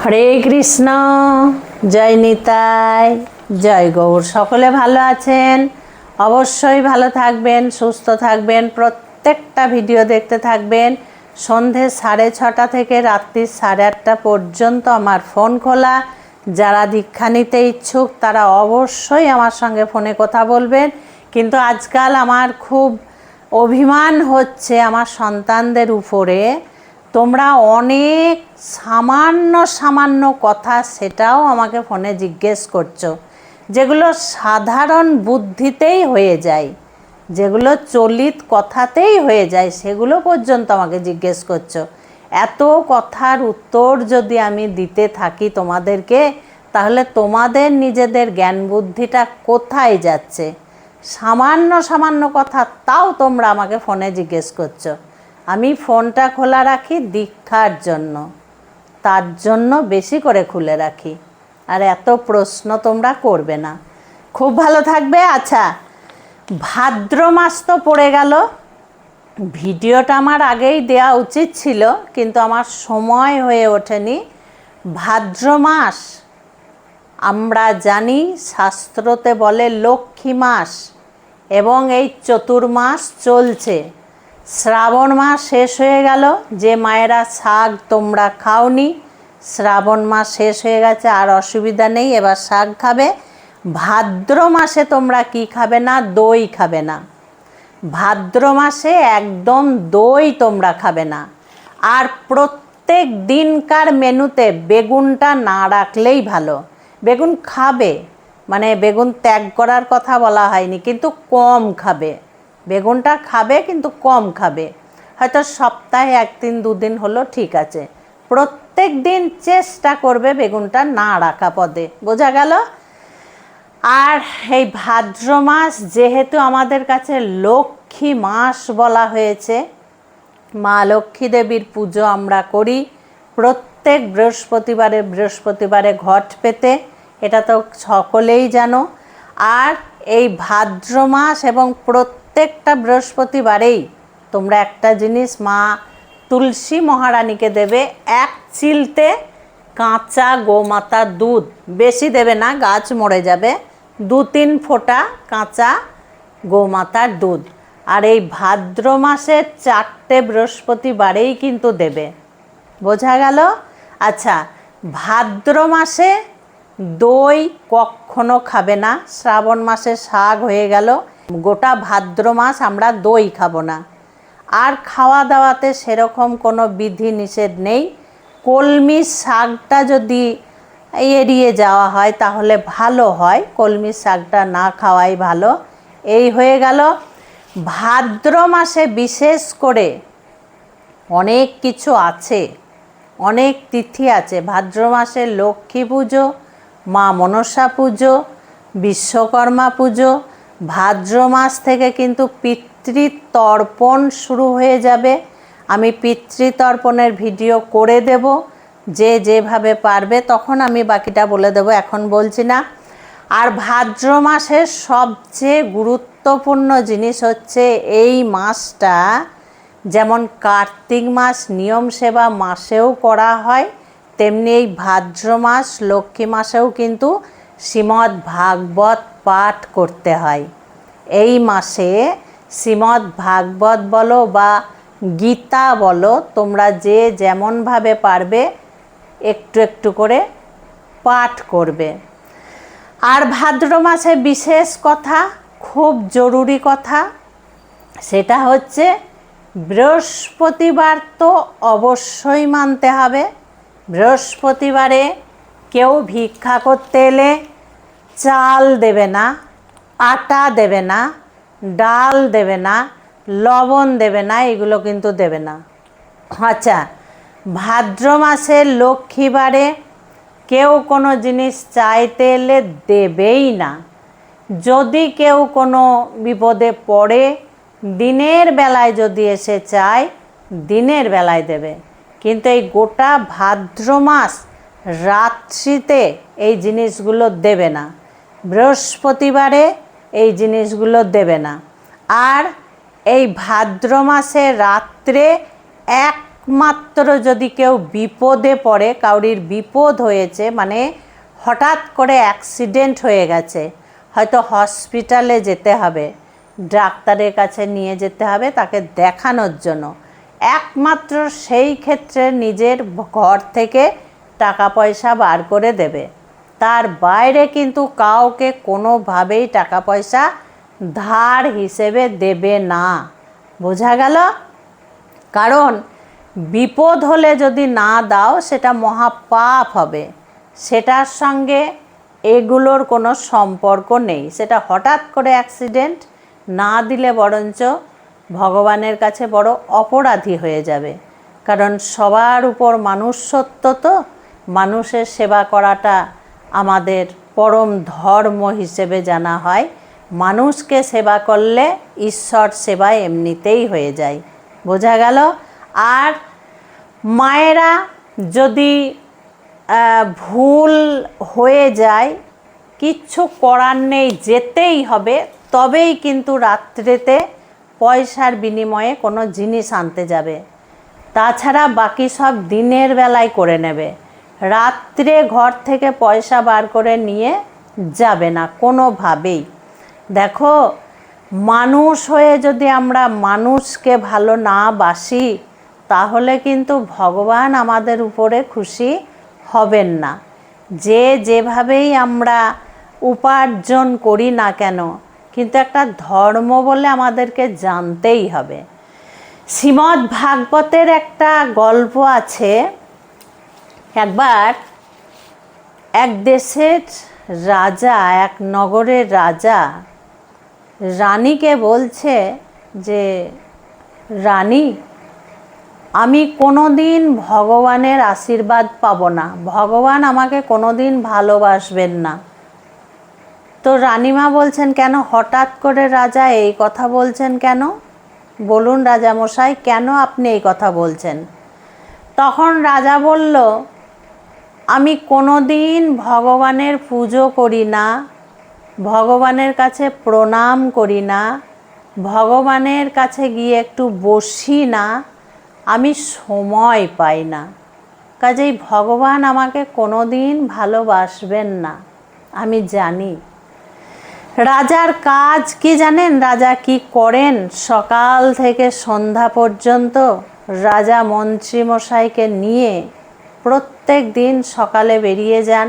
হরে কৃষ্ণ, জয় নিতাই, জয় গৌর। সকলে ভালো আছেন? অবশ্যই ভালো থাকবেন, সুস্থ থাকবেন, প্রত্যেকটা ভিডিও দেখতে থাকবেন। সন্ধে সাড়ে ছটা থেকে রাত্রি সাড়ে আটটা পর্যন্ত আমার ফোন খোলা। যারা দীক্ষা নিতে ইচ্ছুক, তারা অবশ্যই আমার সঙ্গে ফোনে কথা বলবেন। কিন্তু আজকাল আমার খুব অভিমান হচ্ছে আমার সন্তানদের উপরে। তোমরা অনেক সামান্য সামান্য কথা সেটাও আমাকে ফোনে জিজ্ঞেস করছ, যেগুলো সাধারণ বুদ্ধিতেই হয়ে যায়, যেগুলো চলিত কথাতেই হয়ে যায়, সেগুলো পর্যন্ত আমাকে জিজ্ঞেস করছ। এত কথার উত্তর যদি আমি দিতে থাকি তোমাদেরকে, তাহলে তোমাদের নিজেদের জ্ঞান বুদ্ধিটা কোথায় যাচ্ছে? সামান্য সামান্য কথা তাও তোমরা আমাকে ফোনে জিজ্ঞেস করছ। আমি ফোনটা খোলা রাখি দীক্ষার জন্য। তার জন্য বেশি করে খুলে রাখি। আর এত প্রশ্ন তোমরা করবে না। খুব ভালো থাকবে। আচ্ছা ভাদ্র মাস তো পড়ে গেল। ভিডিওটা আমার আগেই দেওয়া উচিত ছিল, কিন্তু আমার সময় হয়ে ওঠেনি। ভাদ্র মাস, আমরা জানি শাস্ত্রতে বলে লক্ষ্মী মাস, এবং এই চতুর্মাস চলছে। শ্রাবণ মাস শেষ হয়ে গেল, যে মায়েরা শাক তোমরা খাওনি, শ্রাবণ মাস শেষ হয়ে গেছে, আর অসুবিধা নেই, এবার শাক খাবে। ভাদ্র মাসে তোমরা কি খাবে না? দই খাবে না। ভাদ্র মাসে একদম দই তোমরা খাবে না। আর প্রত্যেক দিনকার মেনুতে বেগুনটা না রাখলেই ভালো। বেগুন খাবে মানে বেগুন ত্যাগ করার কথা বলা হয়নি, কিন্তু কম খাবে। বেগুনটা খাবে কিন্তু কম খাবে। হয়তো সপ্তাহে একদিন, দুদিন হলো ঠিক আছে। প্রত্যেক দিন চেষ্টা করবে বেগুনটা না রাখা পদে। বোঝা গেল? আর এই ভাদ্র মাস যেহেতু আমাদের কাছে লক্ষ্মী মাস বলা হয়েছে, মা লক্ষ্মী দেবীর পুজো আমরা করি প্রত্যেক বৃহস্পতিবারে বৃহস্পতিবারে ঘট পেতে, এটা তো সকলেই জানো। আর এই ভাদ্র মাস এবং প্রত্যেকটা বৃহস্পতিবারেই তোমরা একটা জিনিস মা তুলসী মহারানীকে দেবে এক চিলতে কাঁচা গোমাতার দুধ। বেশি দেবে না, গাছ মরে যাবে। দু তিন ফোঁটা কাঁচা গোমাতার দুধ। আর এই ভাদ্র মাসের চারটে বৃহস্পতিবারেই কিন্তু দেবে। বোঝা গেল? আচ্ছা ভাদ্র মাসে দই কখনো খাবে না। শ্রাবণ মাসে শাক হয়ে গেল। গোটা ভাদ্র মাস আমরা দই খাব না। আর খাওয়া দাওয়াতে সেরকম কোনো বিধি নিষেধ নেই। কলমি শাকটা যদি এড়িয়ে যাওয়া হয় তাহলে ভালো হয়, কলমি শাকটা না খাওয়াই ভালো। এই হয়ে গেল ভাদ্র মাসে বিশেষ করে অনেক কিছু আছে, অনেক তিথি আছে। ভাদ্র মাসে লক্ষ্মী পুজো, মা মনসা পুজো, বিশ্বকর্মা পুজো ভাদ্র মাস থেকে কিন্তু পিতৃতর্পণ শুরু হয়ে যাবে। আমি পিতৃতর্পণের ভিডিও করে দেব। যে যেভাবে পারবে তখন আমি বাকিটা বলে দেব, এখন বলছি না। আর ভাদ্র মাসের সবচেয়ে গুরুত্বপূর্ণ জিনিস হচ্ছে এই মাসটা যেমন কার্তিক মাস নিয়ম সেবা মাসেও করা হয়, তেমনি এই ভাদ্র মাস লক্ষ্মী মাসেও কিন্তু শ্রীমদ্ ভাগবত পাঠ করতে হয়। এই মাসে শ্রীমদ্ ভাগবত বলো বা গীতা বলো, তোমরা যে যেমনভাবে পারবে, একটু একটু করে পাঠ করবে। আর ভাদ্র মাসে বিশেষ কথা, খুব জরুরি কথা, সেটা হচ্ছে বৃহস্পতিবার তো অবশ্যই মানতে হবে। বৃহস্পতিবারে কেউ ভিক্ষা করতে এলে চাল দেবে না, আটা দেবে না, ডাল দেবে না, লবণ দেবে না, এগুলো কিন্তু দেবে না। আচ্ছা ভাদ্র মাসের লক্ষ্মীবারে কেউ কোনো জিনিস চাইতে এলে দেবেই না। যদি কেউ কোনো বিপদে পড়ে, দিনের বেলায় যদি এসে চায়, দিনের বেলায় দেবে। কিন্তু এই গোটা ভাদ্র মাস রাত্রিতে এই জিনিসগুলো দেবে না। বৃহস্পতিবারে এই জিনিসগুলো দেবে না। আর এই ভাদ্র মাসে রাত্রে একমাত্র যদি কেউ বিপদে পড়ে, কাউরির বিপদ হয়েছে মানে হঠাৎ করে অ্যাক্সিডেন্ট হয়ে গেছে, হয়তো হসপিটালে যেতে হবে, ডাক্তারের কাছে নিয়ে যেতে হবে, তাকে দেখানোর জন্য। একমাত্র সেই ক্ষেত্রে নিজের ঘর থেকে টাকা পয়সা বার করে দেবে। তার বাইরে কিন্তু কাউকে কোনোভাবেই টাকা পয়সা ধার হিসেবে দেবে না। বোঝা গেল? কারণ বিপদ হলে যদি না দাও, সেটা মহাপাপ হবে। সেটার সঙ্গে এগুলোর কোনো সম্পর্ক নেই। সেটা হঠাৎ করে অ্যাক্সিডেন্ট না দিলে বরঞ্চ ভগবানের কাছে বড় অপরাধী হয়ে যাবে। কারণ সবার উপর মানুষ সত্য তো মানুষের সেবা করাটা আমাদের পরম ধর্ম হিসেবে জানা হয়। মানুষকে সেবা করলে ঈশ্বর সেবা এমনিতেই হয়ে যায়। বোঝা গেল? আর মায়েরা যদি ভুল হয়ে যায়, কিচ্ছু করার নেই, যেতেই হবে, তবেই কিন্তু রাত্রেতে পয়সার বিনিময়ে কোনো জিনিস আনতে যাবে। তাছাড়া বাকি সব দিনের বেলায় করে নেবে। রাত্রে ঘর থেকে পয়সা বার করে নিয়ে যাবে না কোনোভাবেই। দেখো, মানুষ হয়ে যদি আমরা মানুষকে ভালো না বাসি, তাহলে কিন্তু ভগবান আমাদের উপরে খুশি হবেন না। যে যেভাবেই আমরা উপার্জন করি না কেন, কিন্তু একটা ধর্ম বলে আমাদেরকে জানতেই হবে। শ্রীমদ্ ভাগবতের একটা গল্প আছে একবার এক দেশের রাজা, এক নগরের রাজা রানীকে বলছে যে, রানী, আমি কোনো দিন ভগবানের আশীর্বাদ পাব না। ভগবান আমাকে কোনো দিন ভালোবাসবেন না। তো রানীমা বলছেন, কেন? হঠাৎ করে রাজা এই কথা বলছেন কেন? বলুন রাজামশাই, কেন আপনি এই কথা বলছেন? তখন রাজা বলল আমি কোনো দিন ভগবানের পুজো করি না, ভগবানের কাছে প্রণাম করি না, ভগবানের কাছে গিয়ে একটু বসি না, আমি সময় পাই না। কাজেই ভগবান আমাকে কোনো দিন ভালোবাসবেন না, আমি জানি। রাজার কাজ কি জানেন? রাজা কি করেন? সকাল থেকে সন্ধ্যা পর্যন্ত রাজা মন্ত্রীমশাইকে নিয়ে প্রত্যেক দিন সকালে বেরিয়ে যান।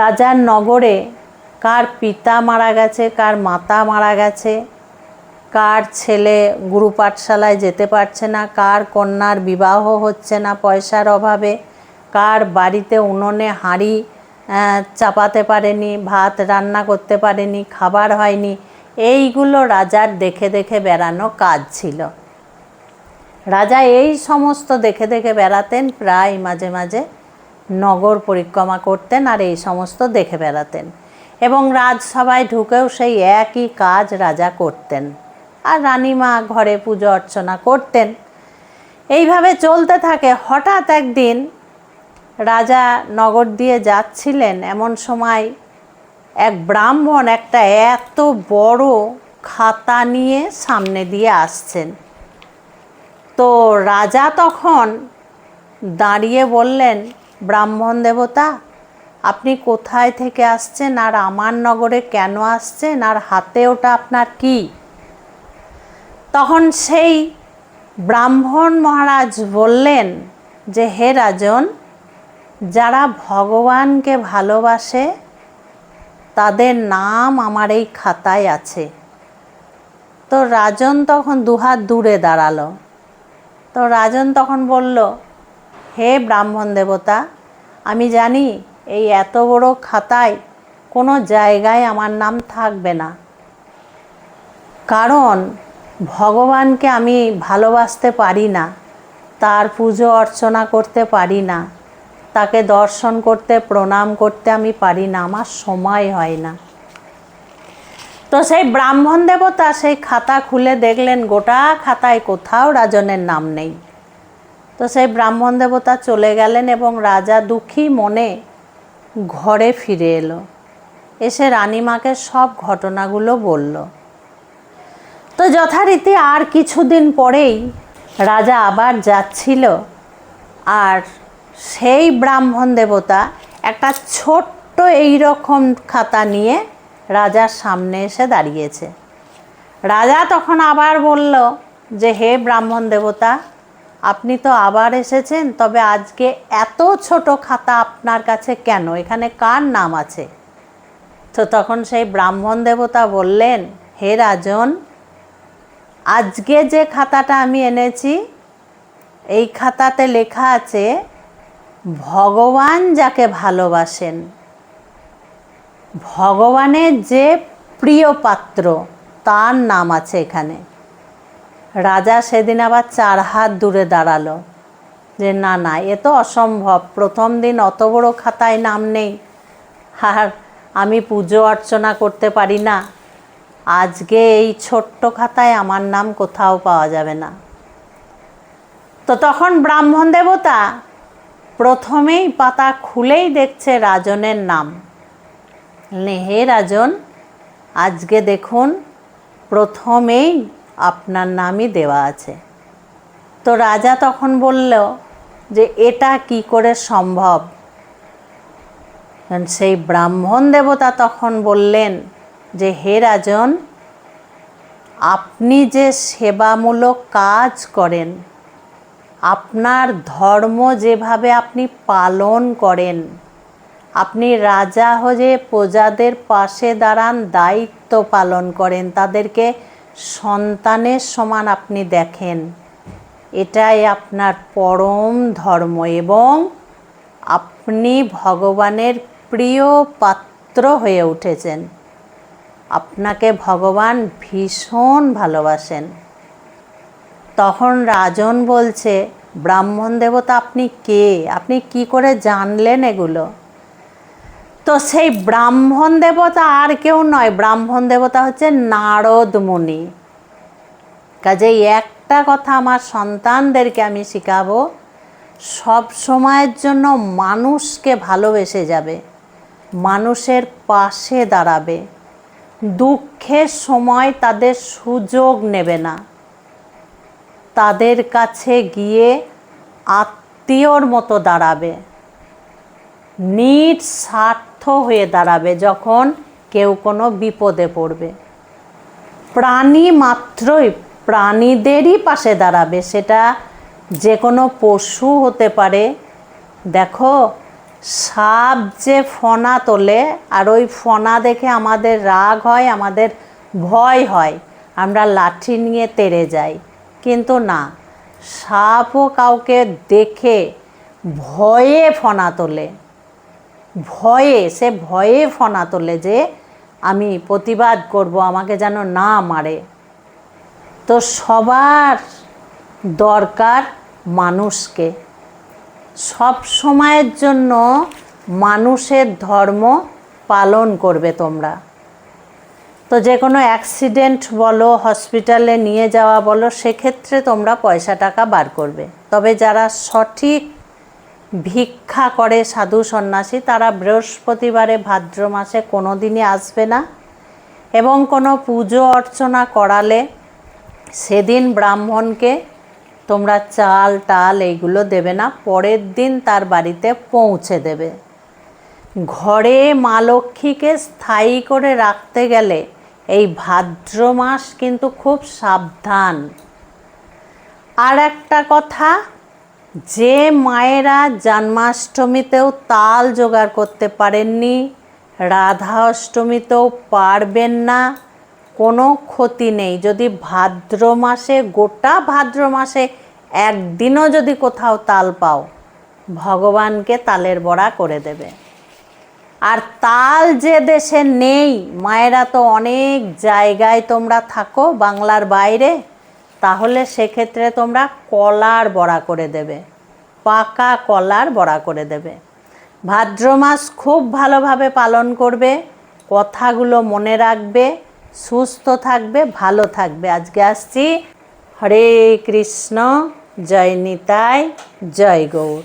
রাজার নগরে কার পিতা মারা গেছে, কার মাতা মারা গেছে, কার ছেলে গুরু পাঠশালায় যেতে পারছে না, কার কন্যার বিবাহ হচ্ছে না পয়সার অভাবে, কার বাড়িতে উনুনে হাঁড়ি চাপাতে পারেনি, ভাত রান্না করতে পারেনি, খাবার হয়নি, এইগুলো রাজার দেখে দেখে বেড়ানো কাজ ছিল। রাজা এই সমস্ত দেখে দেখে বেড়াতেন, প্রায় মাঝে মাঝে নগর পরিক্রমা করতেন আর এই সমস্ত দেখে বেড়াতেন। এবং রাজসভায় ঢুকেও সেই একই কাজ রাজা করতেন। আর রানীমা ঘরে পুজো অর্চনা করতেন। এইভাবে চলতে থাকে। হঠাৎ একদিন রাজা নগর দিয়ে যাচ্ছিলেন এমন সময় এক ব্রাহ্মণ একটা এত বড় খাতা নিয়ে সামনে দিয়ে আসছেন। তো রাজা তখন দাঁড়িয়ে বললেন, ব্রাহ্মণ দেবতা, আপনি কোথায় থেকে আসছেন আর আমার নগরে কেন আসছেন আর হাতে ওটা আপনার কি? তখন সেই ব্রাহ্মণ মহারাজ বললেন যে, হে রাজন, যারা ভগবানকে ভালোবাসে, তাদের নাম আমার এই খাতায় আছে। তো রাজন তখন দুহাত দূরে দাঁড়াল। তো রাজন তখন বলল, হে ব্রাহ্মণ দেবতা, আমি জানি এই এত বড় খাতায় কোনো জায়গায় আমার নাম থাকবে না। কারণ ভগবানকে আমি ভালোবাসতে পারি না, তার পুজো অর্চনা করতে পারি না, তাকে দর্শন করতে, প্রণাম করতে আমি পারি না, আমার সময় হয় না। তো সেই ব্রাহ্মণ দেবতা সেই খাতা খুলে দেখলেন, গোটা খাতায় কোথাও রাজনের নাম নেই। তো সেই ব্রাহ্মণ দেবতা চলে গেলেন এবং রাজা দুঃখী মনে ঘরে ফিরে এলো। এসে রানীমাকে সব ঘটনাগুলো বলল। তো যথারীতি আর কিছুদিন পরেই রাজা আবার যাচ্ছিল আর সেই ব্রাহ্মণ দেবতা একটা ছোট্ট এই রকম খাতা নিয়ে রাজার সামনে এসে দাঁড়িয়েছে। রাজা তখন আবার বলল যে, হে ব্রাহ্মণ দেবতা, আপনি তো আবার এসেছেন, তবে আজকে এত ছোট খাতা আপনার কাছে কেন? এখানে কার নাম আছে? তো তখন সেই ব্রাহ্মণ দেবতা বললেন, হে রাজন, আজকে যে খাতাটা আমি এনেছি, এই খাতাতে লেখা আছে, ভগবান যাকে ভালোবাসেন ভগবানের যে প্রিয় পাত্র, তার নাম আছে এখানে। রাজা সেদিন আবার চার হাত দূরে দাঁড়াল যে, না না, এ তো অসম্ভব। প্রথম দিন অত বড় খাতায় নাম নেই। আর আমি পুজো অর্চনা করতে পারি না। আজকে এই ছোট্ট খাতায় আমার নাম কোথাও পাওয়া যাবে না। তো তখন ব্রাহ্মণ দেবতা প্রথমেই পাতা খুলেই দেখছে রাজনের নাম। বললেন, হে রাজন আজকে দেখুন প্রথমেই আপনার নামই দেওয়া আছে। তো রাজা তখন বলল যে এটা কি করে সম্ভব? সেই ব্রাহ্মণ দেবতা তখন বললেন যে হে রাজন আপনি যে সেবামূলক কাজ করেন আপনার ধর্ম যেভাবে আপনি পালন করেন আপনি রাজা হয়ে প্রজাদের পাশে দাঁড়ান, দায়িত্ব পালন করেন, তাদেরকে সন্তানের সমান আপনি দেখেন। এটাই আপনার পরম ধর্ম এবং আপনি ভগবানের প্রিয় পাত্র হয়ে উঠেছেন। আপনাকে ভগবান ভীষণ ভালোবাসেন। তখন রাজন বলছে, ব্রাহ্মণ দেবতা আপনি কে? আপনি কি করে জানলেন এগুলো? তো সেই ব্রাহ্মণ দেবতা আর কেউ নয়। ব্রাহ্মণ দেবতা হচ্ছে নারদ মুনি। কাজেই একটা কথা আমার সন্তানদেরকে আমি শেখাবো, সব সময়ের জন্য মানুষকে ভালোবেসে যাবে, মানুষের পাশে দাঁড়াবে। দুঃখের সময় তাদের সুযোগ নেবে না। তাদের কাছে গিয়ে আত্মীয়র মতো দাঁড়াবে। নিট স্বার্থ হয়ে দাঁড়াবে যখন কেউ কোনো বিপদে পড়বে। প্রাণী মাত্রই প্রাণীদেরই পাশে দাঁড়াবে, সেটা যে কোনো পশু হতে পারে। দেখো, সাপ যে ফনা তোলে, আর ওই ফনা দেখে আমাদের রাগ হয়, আমাদের ভয় হয়, আমরা লাঠি নিয়ে তেড়ে যাই। কিন্তু না, সাপও কাউকে দেখে ভয়ে ফনা তোলে। ভয়ে, সে ভয়ে ফনা তোলে যে, আমি প্রতিবাদ করব, আমাকে যেন না মারে। তো সবার দরকার মানুষকে। সব সময়ের জন্য মানুষের ধর্ম পালন করবে তোমরা। তো যে কোনো অ্যাক্সিডেন্ট বলো, হসপিটালে নিয়ে যাওয়া বলো, সেক্ষেত্রে তোমরা পয়সা টাকা বার করবে। তবে যারা সঠিক ভিক্ষা করে সাধু সন্ন্যাসী, তারা বৃহস্পতিবারে ভাদ্র মাসে কোনো দিনই আসবে না এবং কোনো পুজো অর্চনা করালে সেদিন ব্রাহ্মণকে তোমরা চাল টাল এইগুলো দেবে না, পরের দিন তার বাড়িতে পৌঁছে দেবে। ঘরে মা লক্ষ্মীকে স্থায়ী করে রাখতে গেলে এই ভাদ্র মাস কিন্তু খুব সাবধান। আর একটা কথা যে মায়েরা জন্মাষ্টমীতেও তাল জোগাড় করতে পারেননি রাধা অষ্টমীতেও পারবেন না, কোনো ক্ষতি নেই। যদি ভাদ্র মাসে, গোটা ভাদ্র মাসে একদিনও যদি কোথাও তাল পাও, ভগবানকে তালের বড়া করে দেবে। আর তাল যে দেশে নেই, মায়েরা তো অনেক জায়গায় তোমরা থাকো, বাংলার বাইরে। তাহলে সেক্ষেত্রে তোমরা কলার বড়া করে দেবে, পাকা কলার বড়া করে দেবে। ভাদ্র মাস খুব ভালোভাবে পালন করবে, কথাগুলো মনে রাখবে, সুস্থ থাকবে, ভালো থাকবে। আজকে আসছি হরে কৃষ্ণ, জয় নিতাই, জয় গৌর।